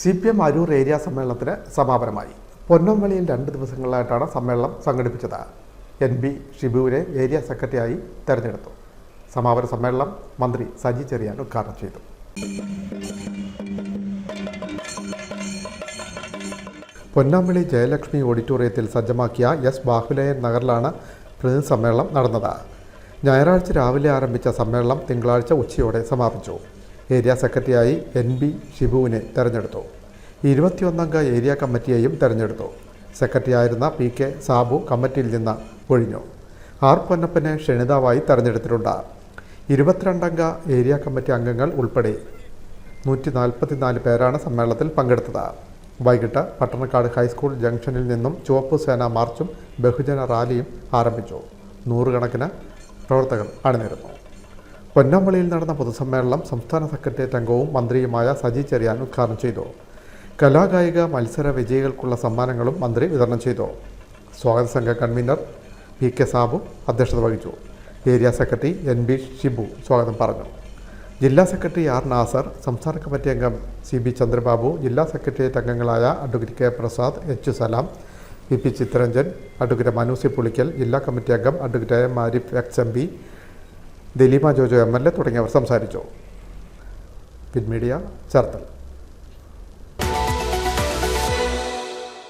C P M Aroor area സമ്മേളനത്തിന് സമാപനമായി. പൊന്നമ്പള്ളിയിൽ രണ്ട് ദിവസങ്ങളിലായിട്ടാണ് സമ്മേളനം സംഘടിപ്പിച്ചത്. എൻ ബി ഷിബുവിനെ ഏരിയ സെക്രട്ടറിയായി തെരഞ്ഞെടുത്തു. സമാപന സമ്മേളനം മന്ത്രി സജി ചെറിയാൻ ഉദ്ഘാടനം ചെയ്തു. പൊന്നാമ്പളി ജയലക്ഷ്മി ഓഡിറ്റോറിയത്തിൽ സജ്ജമാക്കിയ എസ് ബാഹുലയൻ നഗറിലാണ് പ്രതിനിധി സമ്മേളനം നടന്നത്. ഞായറാഴ്ച രാവിലെ ആരംഭിച്ച സമ്മേളനം തിങ്കളാഴ്ച ഉച്ചയോടെ സമാപിച്ചു. ഏരിയ സെക്രട്ടറിയായി എൻ ബി ഷിബുവിനെ തെരഞ്ഞെടുത്തു. ഇരുപത്തിയൊന്നംഗ ഏരിയ കമ്മിറ്റിയെയും തെരഞ്ഞെടുത്തു. സെക്രട്ടറിയായിരുന്ന പി കെ സാബു കമ്മിറ്റിയിൽ നിന്ന് ഒഴിഞ്ഞു. ആർ പൊന്നപ്പനെ ക്ഷണിതാവായി തെരഞ്ഞെടുത്തിട്ടുണ്ട്. ഇരുപത്തിരണ്ടംഗ ഏരിയ കമ്മിറ്റി അംഗങ്ങൾ ഉൾപ്പെടെ നൂറ്റി നാൽപ്പത്തിനാല് പേരാണ് സമ്മേളനത്തിൽ പങ്കെടുത്തത്. വൈകിട്ട് പട്ടണക്കാട് ഹൈസ്കൂൾ ജംഗ്ഷനിൽ നിന്നും ചുവപ്പ് സേന മാർച്ചും ബഹുജന റാലിയും ആരംഭിച്ചു. നൂറുകണക്കിന് പ്രവർത്തകർ അണിനിരുന്നു. പൊന്നമ്പള്ളിയിൽ നടന്ന പൊതുസമ്മേളനം സംസ്ഥാന സെക്രട്ടേറിയറ്റ് അംഗവും മന്ത്രിയുമായ സജി ചെറിയാൻ ഉദ്ഘാടനം ചെയ്തു. കലാകായിക മത്സര വിജയികൾക്കുള്ള സമ്മാനങ്ങളും മന്ത്രി വിതരണം ചെയ്തു. സ്വാഗത സംഘ കൺവീനർ പി കെ സാബു അധ്യക്ഷത വഹിച്ചു. Area secretary N B Shibu സ്വാഗതം പറഞ്ഞു. ജില്ലാ സെക്രട്ടറി ആർ നാസർ സംസ്ഥാന കമ്മിറ്റി അംഗം സി ബി ചന്ദ്രബാബു ജില്ലാ സെക്രട്ടേറിയറ്റ് അംഗങ്ങളായ advocate K Prasad H Salam P P Chittaranjan advocate Manu C Pulikkal ജില്ലാ കമ്മിറ്റി അംഗം advocate M Arif ex M P Dileema Jojo M L A തുടങ്ങിയവർ സംസാരിച്ചു. പിൻമീഡിയ ചേർത്തൽ.